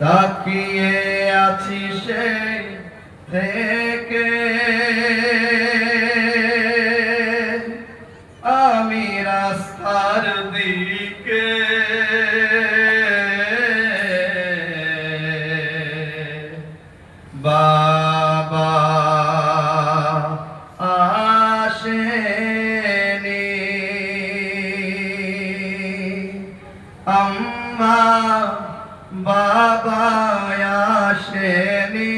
তাকিয়ে আছি সে থেকে। আম্মা বাবা আসেনি।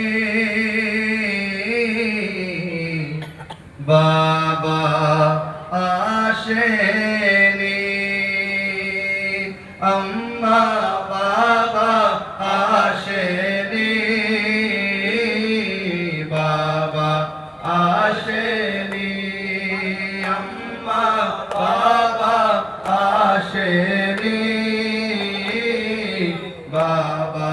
বাবা আসেনি। আম্মা আম্মা বাবা আসেনি। বাবা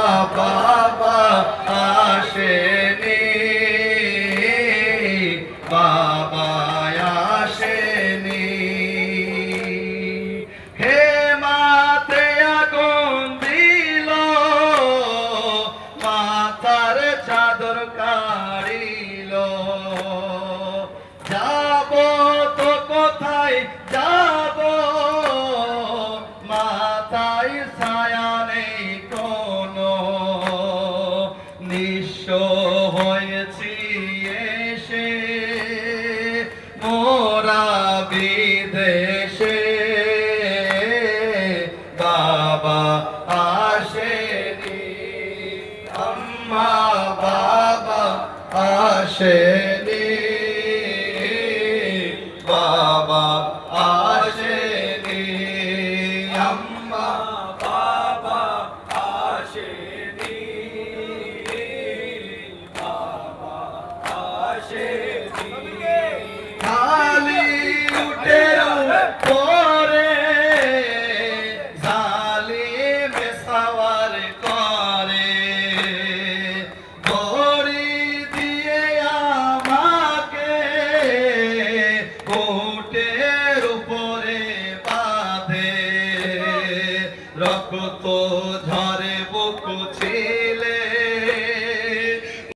কোথায় যাব? মাথায় ছায়া নেই কোনো। নিঃস্ব হয়েছি এসে, মোরা বিদেশে। বাবা আসেনি, আম্মা বাবা আসেনি। সাওয়ার করে। দড়ি দিয়ে আমাকে কোটের উপরে বাঁধে। রক্ত